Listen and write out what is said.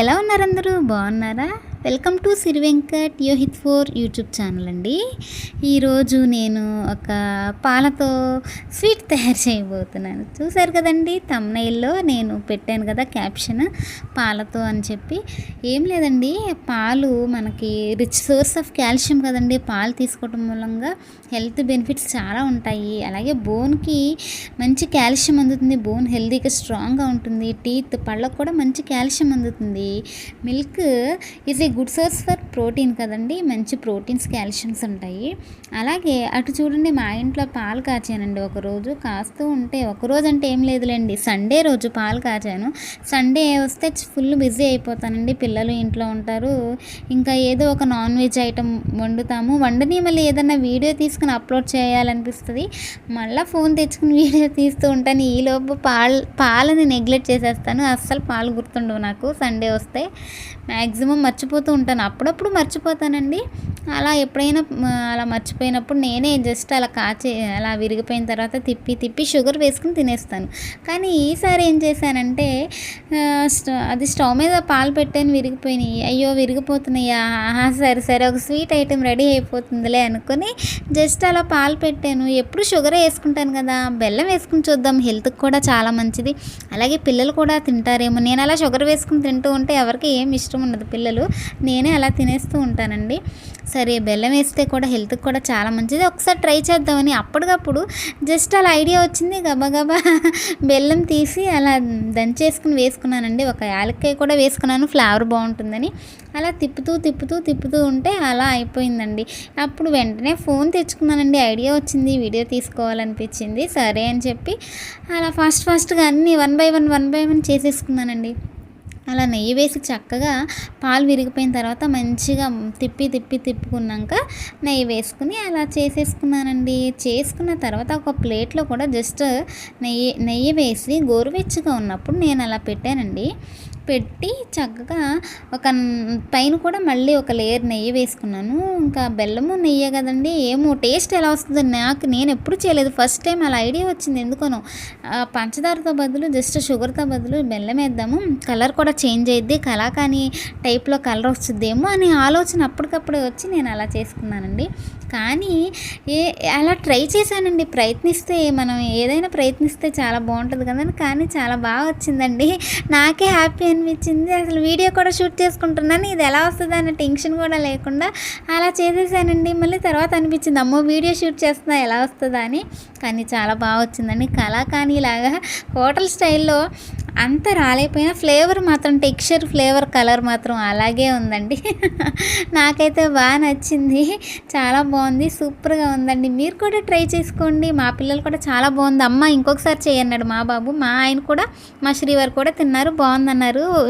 ఎలా ఉన్నారు అందరూ? బాగున్నారా? Welcome to Siri Venkat Yohith four YouTube channel అండి. ఈరోజు నేను ఒక పాలతో స్వీట్ తయారు చేయబోతున్నాను. చూసారు కదండి తమ్నైల్లో నేను పెట్టాను కదా క్యాప్షన్ పాలతో అని చెప్పి. ఏం లేదండి పాలు మనకి రిచ్ సోర్స్ ఆఫ్ కాల్షియం కదండి పాలు తీసుకోవడం మూలంగా హెల్త్ బెనిఫిట్స్ చాలా ఉంటాయి. అలాగే బోన్కి మంచి కాల్షియం అందుతుంది బోన్ హెల్తీగా స్ట్రాంగ్గా ఉంటుంది టీత్ పళ్ళకు కూడా మంచి కాల్షియం అందుతుంది. Milk is a good source for protein కదండి మంచి ప్రోటీన్స్ కాల్షియమ్స్ ఉంటాయి. అలాగే అటు చూడండి మా ఇంట్లో పాలు కాచానండి ఒకరోజు. కాస్తూ ఉంటే ఒకరోజు అంటే ఏం లేదులేండి సండే రోజు పాలు కాచాను. సండే వస్తే ఫుల్ బిజీ అయిపోతానండి పిల్లలు ఇంట్లో ఉంటారు. ఇంకా ఏదో ఒక నాన్ వెజ్ ఐటెం వండుతాము. వండని మళ్ళీ ఏదన్నా వీడియో తీసుకుని అప్లోడ్ చేయాలనిపిస్తుంది. మళ్ళీ ఫోన్ తెచ్చుకుని వీడియో తీస్తూ ఉంటాను. ఈలోపు పాలు పాలని నెగ్లెక్ట్ చేసేస్తాను. అస్సలు పాలు గుర్తుండవు నాకు. సండే వస్తే మ్యాక్సిమం మర్చిపోతూ ఉంటాను. అప్పుడప్పుడు మర్చిపోతానండి. అలా ఎప్పుడైనా అలా మర్చిపోయినప్పుడు నేనే జస్ట్ అలా కాచి అలా విరిగిపోయిన తర్వాత తిప్పి తిప్పి షుగర్ వేసుకుని తినేస్తాను. కానీ ఈసారి ఏం చేశానంటే అది స్టవ్ మీద పాలు పెట్టాను విరిగిపోయినాయి. అయ్యో విరిగిపోతున్నాయా? సరే సరే ఒక స్వీట్ ఐటెం రెడీ అయిపోతుందిలే అనుకుని జస్ట్ అలా పాలు పెట్టాను. ఎప్పుడు షుగర్ వేసుకుంటాను కదా బెల్లం వేసుకుని చూద్దాం. హెల్త్కి కూడా చాలా మంచిది. అలాగే పిల్లలు కూడా తింటారేమో. నేను అలా షుగర్ వేసుకుని తింటూ ఉంటే ఎవరికి ఏం ఇష్టం ఉండదు పిల్లలు. నేనే అలా తినేస్తూ ఉంటానండి. సరే బెల్లం వేస్తే కూడా హెల్త్కి కూడా చాలా మంచిది. ఒకసారి ట్రై చేద్దామని అప్పటికప్పుడు జస్ట్ అలా ఐడియా వచ్చింది. గబగబా బెల్లం తీసి అలా దంచేసుకుని వేసుకున్నానండి. ఒక యాలక్కాయ కూడా వేసుకున్నాను. ఫ్లేవర్ బాగుంటుందని. అలా తిప్పుతూ తిప్పుతూ తిప్పుతూ ఉంటే అలా అయిపోయిందండి. అప్పుడు వెంటనే ఫోన్ తెచ్చుకున్నానండి. ఐడియా వచ్చింది. వీడియో తీసుకోవాలనిపించింది. సరే అని చెప్పి అలా ఫాస్ట్ ఫాస్ట్గా అన్నీ one by one one by one చేసేసుకున్నానండి. అలా నెయ్యి వేసి చక్కగా పాలు విరిగిపోయిన తర్వాత మంచిగా తిప్పి తిప్పి తిప్పుకున్నాక నెయ్యి వేసుకుని అలా చేసేసుకున్నానండి. చేసుకున్న తర్వాత ఒక ప్లేట్లో కూడా జస్ట్ నెయ్యి నెయ్యి వేసి గోరువెచ్చగా ఉన్నప్పుడు నేను అలా పెట్టానండి. పెట్టి చక్కగా ఒక పైన కూడా మళ్ళీ ఒక లేయర్ నెయ్యి వేసుకున్నాను. ఇంకా బెల్లము నెయ్యి కదండి ఏమో టేస్ట్ ఎలా వస్తుందో నాకు నేను ఎప్పుడు చేయలేదు. ఫస్ట్ టైం అలా ఐడియా వచ్చింది ఎందుకనో. పంచదారతో బదులు జస్ట్ షుగర్తో బదులు బెల్లం వేద్దాము. కలర్ కూడా చేంజ్ అయ్యిద్ది కలాకాని టైప్లో కలర్ వస్తుందేమో అని ఆలోచన అప్పటికప్పుడే వచ్చి నేను అలా చేసుకున్నానండి. కానీ ఏ అలా ట్రై చేశానండి. ప్రయత్నిస్తే మనం ఏదైనా ప్రయత్నిస్తే చాలా బాగుంటుంది కదండి. కానీ చాలా బాగా వచ్చిందండి. నాకే హ్యాపీ అనిపించింది. అసలు వీడియో కూడా షూట్ చేసుకుంటున్నాను. ఇది ఎలా వస్తుంది అన్న టెన్షన్ కూడా లేకుండా అలా చేసేసానండి. మళ్ళీ తర్వాత అనిపించింది అమ్మో వీడియో షూట్ చేస్తున్నా ఎలా వస్తుందా? అని. కానీ చాలా బాగా వచ్చిందండి. కళాకాని ఇలాగా హోటల్ స్టైల్లో అంత రాలేకపోయినా ఫ్లేవర్ మాత్రం టెక్స్చర్ ఫ్లేవర్ కలర్ మాత్రం అలాగే ఉందండి. నాకైతే బాగా నచ్చింది. చాలా బాగుంది సూపర్గా ఉందండి. మీరు కూడా ట్రై చేసుకోండి. మా పిల్లలు కూడా చాలా బాగుంది. అమ్మ ఇంకొకసారి చేయన్నాడు మా బాబు. మా ఆయన కూడా మా శ్రీవారు కూడా తిన్నారు బాగుందన్నారు.